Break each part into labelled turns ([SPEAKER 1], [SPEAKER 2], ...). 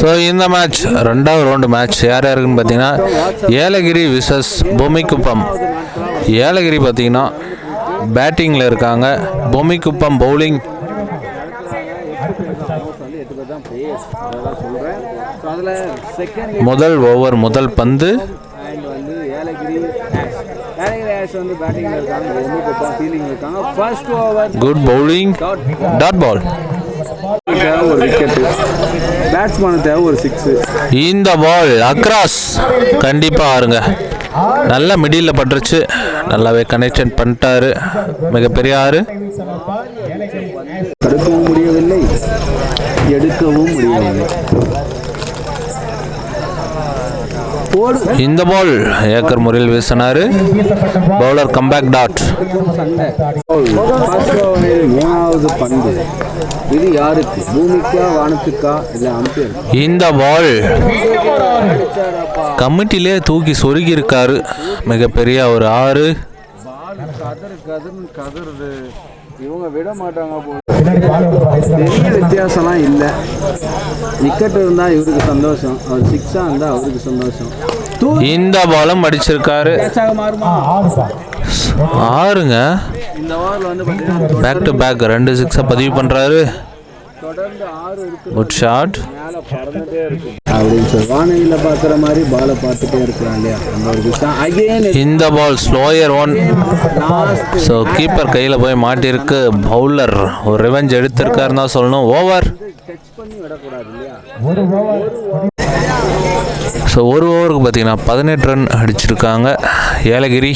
[SPEAKER 1] So
[SPEAKER 2] இந்த match ரெண்டாவது round match யார் யாருக்குன்னு பார்த்தீங்கன்னா ஏலகிரி விசஸ் பொம்மிக்குப்பம் ஏலகிரி பார்த்தீங்கன்னா பேட்டிங்கில் இருக்காங்க பொம்மிக்குப்பம் பவுலிங் முதல் ஓவர் முதல் பந்து குட் பவுலிங் டாட் பால்
[SPEAKER 1] தேவை ஒரு விக்கெட்டு பேட்ஸ்மேனு தேவை ஒரு சிக்ஸு
[SPEAKER 2] இந்த பால் அக்ராஸ் கண்டிப்பாக ஆறுங்க. நல்ல மிடில் பட்டுருச்சு. நல்லாவே கனெக்ஷன் பண்ணிட்டாரு. மிகப்பெரிய ஆறு.
[SPEAKER 1] தடுக்கவும் முடியவில்லை. எடுக்கவும் முடியவில்லை.
[SPEAKER 2] இந்த பால் ஏக்கர் முறையில் வீசினாரு. பவுலர் கம்பேக் டாட்
[SPEAKER 1] மூணாவது பந்து. இது யாருக்கு? பூமிக்கா வானத்துக்கா? இல்லை அம்பையர்
[SPEAKER 2] இந்த பால் கமிட்டிலே தூக்கி சொருகி இருக்காரு மிகப்பெரிய ஒரு ஆறு.
[SPEAKER 1] கதறு கதறுன்னு கதறுது. இவங்க விட மாட்டாங்க போல. பெரிய வித்தியாசம்லாம் இல்லை. விக்கெட் இருந்தால் இவருக்கு சந்தோஷம். அவர் சிக்ஸாக இருந்தால் அவருக்கு சந்தோஷம்.
[SPEAKER 2] இந்த பாலும் அடிச்சிருக்காரு. ஆறுங்க?
[SPEAKER 1] இந்த ஓவரில் வந்து பார்த்தீங்கன்னா
[SPEAKER 2] பேக் டு பேக் ரெண்டு சிக்ஸை பதிவு பண்ணுறாரு
[SPEAKER 1] தொடர்ந்து ஆறு இருக்கு.
[SPEAKER 2] குட் ஷாட்
[SPEAKER 1] மேலே பறந்துட்டே இருக்கு. அப்படின்னு சொல்லி வானவியில் பார்க்குற மாதிரி பாலை பார்த்துட்டே இருக்கலாம் இல்லையா? அந்த ஒரு விஷயம். அகைன்
[SPEAKER 2] இந்த ball slower one so keeper கையில் போய் மாட்டிருக்கு பவுலர் ஒரு ரிவெஞ்ச் எடுத்திருக்காருன்னு தான் சொல்லணும். ஓவர்
[SPEAKER 1] டச் பண்ணி விடக்கூடாது இல்லையா?
[SPEAKER 2] ஸோ ஒரு ஓவருக்கு பார்த்தீங்கன்னா பதினெட்டு ரன் அடிச்சிருக்காங்க. ஏலகிரி.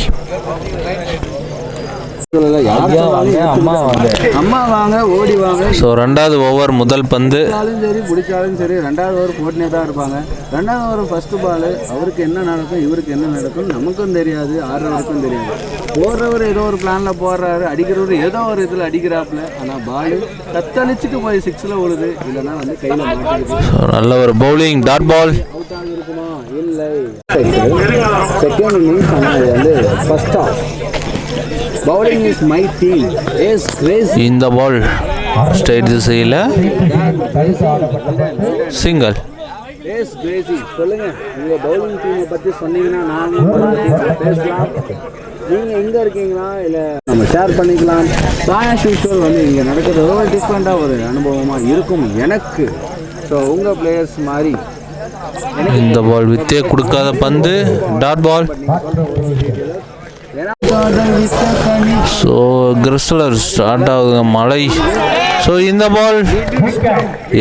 [SPEAKER 1] அம்மா வாங்க. அம்மா வாங்க ஓடி வாங்க.
[SPEAKER 2] ஸோ ரெண்டாவது ஓவர் முதல் பந்து.
[SPEAKER 1] சரி பிடிச்சாலும் சரி ரெண்டாவது ஓவர் போட்டுனே தான் இருப்பாங்க. ரெண்டாவது ஓவர் ஃபர்ஸ்ட் பால் அவருக்கு என்ன நடக்கும் இவருக்கு என்ன நடக்கும் நமக்கும் தெரியாது ஆடுறவருக்கும் தெரியாது. போடுறவர் ஏதோ ஒரு பிளானில் போடுறாரு அடிக்கிறவர் ஏதோ ஒரு இதில் அடிக்கிறாப்புல ஆனால் பால் தத்தளிச்சுட்டு போய் சிக்ஸில் விழுது இல்லைன்னா வந்து கையில் மாட்டிக்குது.
[SPEAKER 2] ஸோ நல்ல ஒரு பவுலிங் டாட் பால்
[SPEAKER 1] அவுட் ஆகிருக்குமா இல்லை. செகண்ட் இன்னிங்ஸ் வந்து first off bowling is my team S Grace
[SPEAKER 2] இந்த பால் ஸ்ட்ரைட் திசையில் சிங்கிள்
[SPEAKER 1] எஸ் கிரேசி சொல்லுங்க. உங்க பவுலிங் டீமை பத்தி சொன்னீங்கன்னா நானும் பேசலாம். நீங்க எங்க இருக்கீங்களா? இல்ல நம்ம ஷேர் பண்ணிக்கலாம். சாயாஷ் யூஷுவல் வந்து இங்க நடக்கிறது ரொம்ப டிஃப்ரெண்டா ஒரு அனுபவமா இருக்கும் எனக்கு. ஸோ உங்க பிளேயர்ஸ் மாதிரி.
[SPEAKER 2] இந்த பால் வித்தே கொடுக்காத பந்து. டாட் பால் ஸோ கிறிஸ்டலர் ஸ்டார்ட் ஆகுதுங்க மழை. ஸோ இந்த பால்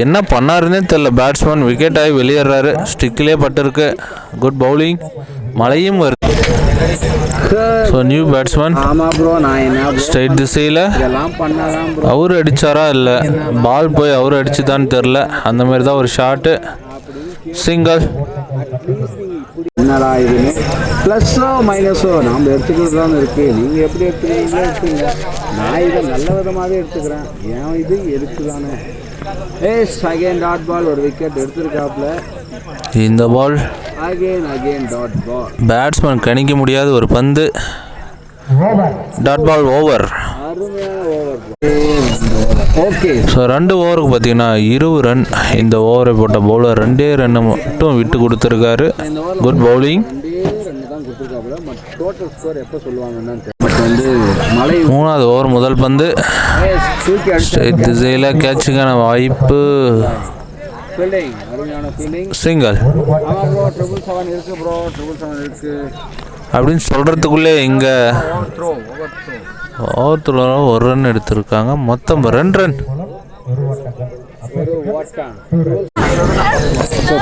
[SPEAKER 2] என்ன பண்ணாருன்னே தெரில பேட்ஸ்மேன் விக்கெட் ஆகி வெளியேறாரு. ஸ்டிக்கிலே பட்டிருக்கு. குட் பவுலிங் மழையும் வருது. ஸோ நியூ பேட்ஸ்மேன் ஸ்ட்ரைட் திசையில். அவர் அடித்தாரா இல்லை? பால் போய் அவர் அடிச்சுதான்னு தெரில அந்த மாதிரி தான் ஒரு ஷாட்டு சிங்கிள்
[SPEAKER 1] என்னடா இதுன்னு ப்ளஸ்ஸோ மைனஸோ நாம் எடுத்துக்கிறது தான் இருக்கு. நீங்கள் எப்படி எடுத்துக்கிறீங்களோ எடுத்துங்க. நான் இதை நல்ல விதமாகவே எடுத்துக்கிறேன். ஏன் இது எடுத்துதானே ஏஸ் அகைன் டாட் பால் ஒரு விக்கெட் எடுத்திருக்காப்புல.
[SPEAKER 2] இந்த ball
[SPEAKER 1] again again dot ball
[SPEAKER 2] batsman கணிக்க முடியாத ஒரு பந்து. Dot ball over
[SPEAKER 1] okay
[SPEAKER 2] so ரெண்டு ஓவருக்கு பார்த்தீங்கன்னா இருபது ரன் இந்த ஓவரை போட்ட பவுலர் ரெண்டே ரன்னு மட்டும் விட்டு கொடுத்துருக்காரு. குட் பவுலிங் மூணாவது ஓவர் முதல் பந்து. திசையில் கேட்சுக்கான வாய்ப்பு.
[SPEAKER 1] சிங்கல்
[SPEAKER 2] அப்படின்னு சொல்றதுக்குள்ளே இங்கே
[SPEAKER 1] ஓவர்
[SPEAKER 2] ஒரு ரன் எடுத்திருக்காங்க. மொத்தம் ரெண்டு ரன்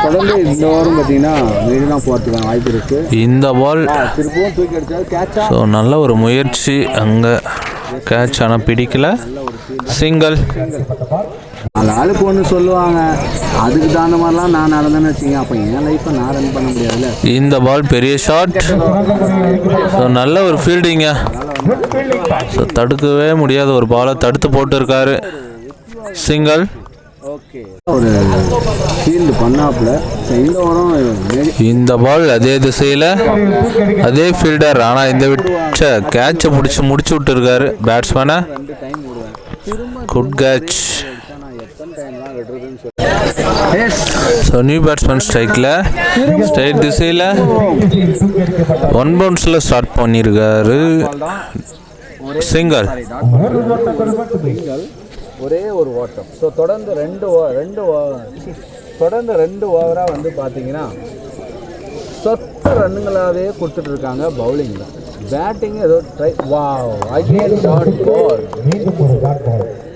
[SPEAKER 1] தொடர்ந்து இந்த ஓவரும் பார்த்தீங்கன்னா மீறி தான் போகிறதுக்கான வாய்ப்பு இருக்கு.
[SPEAKER 2] இந்த பால்
[SPEAKER 1] தூக்கி கேட்சா
[SPEAKER 2] ஸோ நல்ல ஒரு முயற்சி. அங்கே கேட்ச் ஆனால் பிடிக்கல. சிங்கிள்
[SPEAKER 1] அந்த ஆளுக்கு ஒன்று சொல்லுவாங்க. அதுக்கு தகுந்த மாதிரிலாம் நான் நடந்தேன்னு வச்சுங்க அப்போ என் லைஃப்பை நான் ரன் பண்ண முடியாதுல்ல.
[SPEAKER 2] இந்த பால் பெரிய ஷாட் ஸோ நல்ல ஒரு ஃபீல்டிங்க ஸோ தடுக்கவே முடியாத ஒரு பாலை தடுத்து போட்டிருக்காரு. Single
[SPEAKER 1] okay. ஒரு ஃபீல்டு பண்ணாப்புல. ஸோ இந்த
[SPEAKER 2] இந்த பால் அதே திசையில் அதே ஃபீல்டர் ஆனால் இந்த விட்ட கேட்சை பிடிச்சி முடிச்சு விட்டுருக்காரு பேட்ஸ்மேனை குட் கேட்ச்
[SPEAKER 1] அடிச்சா நான் எத்தனை டைம்லாம் விடுறதுன்னு சொல்லி எஸ்
[SPEAKER 2] ஸோ நியூ பேட்ஸ்மேன் ஸ்ட்ரைக்கில் ஸ்ட்ரைட் திசையில் ஒன் பவுன்ஸில் ஸ்டார்ட் பண்ணியிருக்காரு சிங்கல்
[SPEAKER 1] சிங்கிள் ஒரே ஒரு ஓட்டம். ஸோ தொடர்ந்து ரெண்டு ஓ ரெண்டு தொடர்ந்து ரெண்டு ஓவராக வந்து பார்த்தீங்கன்னா சொத்த ரன்னுங்களாகவே கொடுத்துட்டு இருக்காங்க பவுலிங்கில் பேட்டிங் ஏதோ ட்ரை வா அகேன் டாட் பால்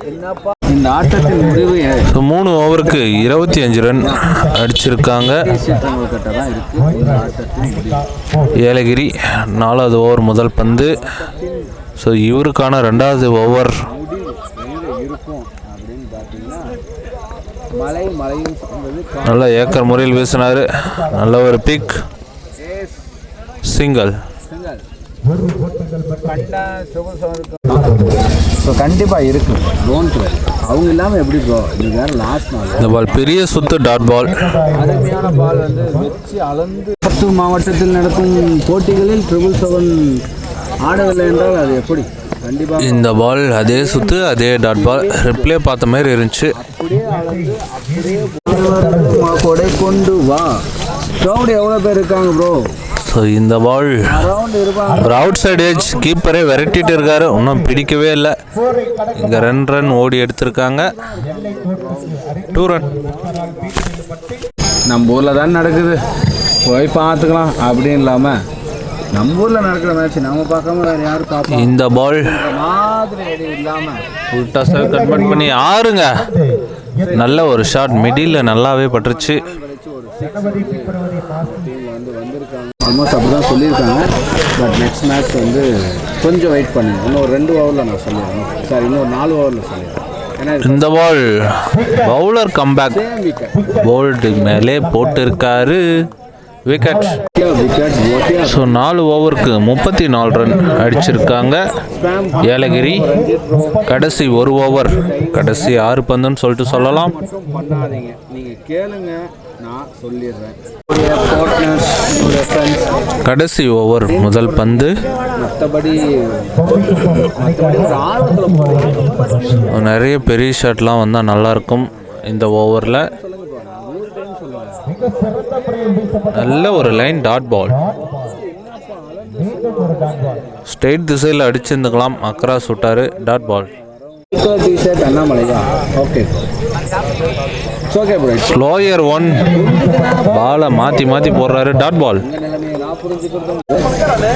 [SPEAKER 1] என்னப்பா இந்த ஆட்டத்தின் முடிவு
[SPEAKER 2] ஸோ மூணு ஓவருக்கு இருபத்தி அஞ்சு ரன் அடிச்சிருக்காங்க. ஏலகிரி நாலாவது ஓவர் முதல் பந்து. ஸோ இவருக்கான ரெண்டாவது ஓவர். நல்ல ஏக்கர் முறையில் வீசினார். நல்ல ஒரு பிக் சிங்கிள்
[SPEAKER 1] ஸோ கண்டிப்பாக இருக்கு. டோன்ட் அவங்க இல்லாமல் எப்படி ப்ரோ இது வேறு லாஸ்ட் நாள்.
[SPEAKER 2] இந்த பால் பெரிய சுத்து டாட் பால்
[SPEAKER 1] அருமையான பால் வந்து வச்சு அளந்து பத்து மாவட்டத்தில் நடக்கும் போட்டிகளில் ட்ரிபிள் செவன் ஆடவில்லை என்றால் அது எப்படி? கண்டிப்பாக
[SPEAKER 2] இந்த பால் அதே சுத்து அதே டாட் பால் ரிப்ளே பார்த்த மாதிரி இருந்துச்சு.
[SPEAKER 1] அப்படியே அளந்து அப்படியே போடுவார்கள். கொடை கொண்டு வா. க்ரௌட் எவ்வளோ பேர் இருக்காங்க ப்ரோ
[SPEAKER 2] ஸோ இந்த பால் ஒரு அவுட் சைடு ஏஜ் கீப்பரே விரட்டிட்டு இருக்காரு. இன்னும் பிடிக்கவே இல்லை. இங்கே ரெண்டு ரன் ஓடி எடுத்திருக்காங்க. டூ ரன்
[SPEAKER 1] நம்ம ஊரில் தான் நடக்குது. போய் பார்த்துக்கலாம். அப்படின்னு இல்லாமல் நம்ம ஊரில் நடக்கிற மேட்ச் நம்ம பார்க்காம வேறு யாரும் பார்ப்போம்
[SPEAKER 2] இந்த பால்
[SPEAKER 1] மாதிரி இல்லாமல்
[SPEAKER 2] உல்டா சார் கட்மெண்ட் பண்ணி ஆறுங்க. நல்ல ஒரு ஷாட் மிடில் நல்லாவே பட்டுருச்சு.
[SPEAKER 1] ஆல்மோஸ்ட் அப்படி தான் சொல்லியிருக்காங்க. பட் நெக்ஸ்ட் மேட்ச் வந்து கொஞ்சம் வெயிட் பண்ணுங்க. இன்னும் ஒரு ரெண்டு ஓவரில் நான் சொல்லிடுறேன். சார் இன்னொரு நாலு ஓவரில் சொல்லிடுறேன்.
[SPEAKER 2] இந்த பால் பவுலர் கம்பேக் போல்டு மேலே போட்டு இருக்காரு விக்கெட் ஸோ நாலு ஓவருக்கு முப்பத்தி நாலு ரன் அடிச்சிருக்காங்க. ஏலகிரி. கடைசி ஒரு ஓவர் கடைசி ஆறு பந்துன்னு சொல்லிட்டு சொல்லலாம்.
[SPEAKER 1] நான் சொல்லிடுறேன்.
[SPEAKER 2] கடைசி ஓவர் முதல் பந்து.
[SPEAKER 1] மற்றபடி
[SPEAKER 2] நிறைய பெரிய ஷாட்லாம் வந்தால் நல்லாயிருக்கும் இந்த ஓவரில். நல்ல ஒரு லைன் டாட் பால். ஸ்ட்ரெயிட் திசையில் அடிச்சிருந்துக்கலாம். அக்ராஸ் விட்டாரு. Dot ball.
[SPEAKER 1] அண்ணாமலையா? Okay
[SPEAKER 2] slower one பாலை மாற்றி மாற்றி போடுறாரு. டாட் பால்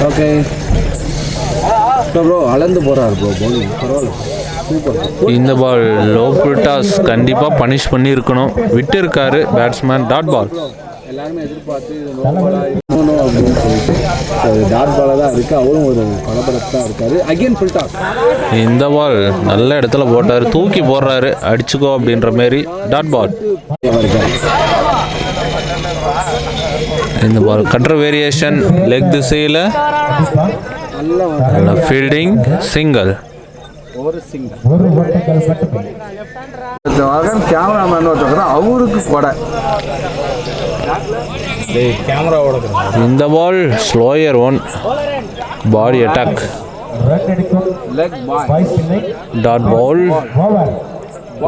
[SPEAKER 1] ஓகே ப்ரோ அளந்து போகிறாரு ப்ரோ போலிங் பரவாயில்ல. சூப்பர்
[SPEAKER 2] இந்த பால் லோ டாஸ் கண்டிப்பாக பனிஷ் பண்ணியிருக்கணும். விட்டு இருக்காரு பேட்ஸ்மேன் டாட் பால்
[SPEAKER 1] எல்லாருமே எதிர்பார்த்து இது இருக்கணும் அப்படின்னு சொல்லிட்டு டாட் பாலாக தான் இருக்குது அவரும் ஒரு பலபலத்து தான் இருக்காரு. அகைன் ஃபுல் டாஸ்
[SPEAKER 2] இந்த பால் நல்ல இடத்துல போட்டார். தூக்கி போடுறாரு. அடிச்சுக்கோ அப்படின்ற மாரி டாட் பால். இந்த பால் கட்டுற வேரியேஷன் லெக் திசையில்
[SPEAKER 1] நல்லா
[SPEAKER 2] ஃபீல்டிங் சிங்கிள்
[SPEAKER 1] ஒரு சிங்கிள் இந்த கேமராமேன் ஒருத்தர் அவருக்கு கொடை.
[SPEAKER 2] இந்த ball slower one body attack dot ball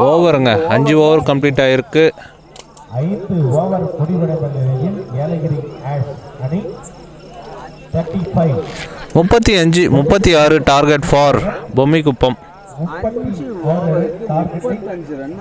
[SPEAKER 2] ஓவருங்க அஞ்சு ஓவர் கம்ப்ளீட் ஆகிருக்கு
[SPEAKER 3] ஐந்து ஓவர் முடிவடைந்த நிலையில் ஏலகிரி ஆஷ் அணி தேர்ட்டி ஃபைவ்
[SPEAKER 2] முப்பத்தி அஞ்சு முப்பத்தி ஆறு டார்கெட் ஃபார் பொம்மிக்குப்பம்.
[SPEAKER 3] முப்பத்தி
[SPEAKER 1] ரன்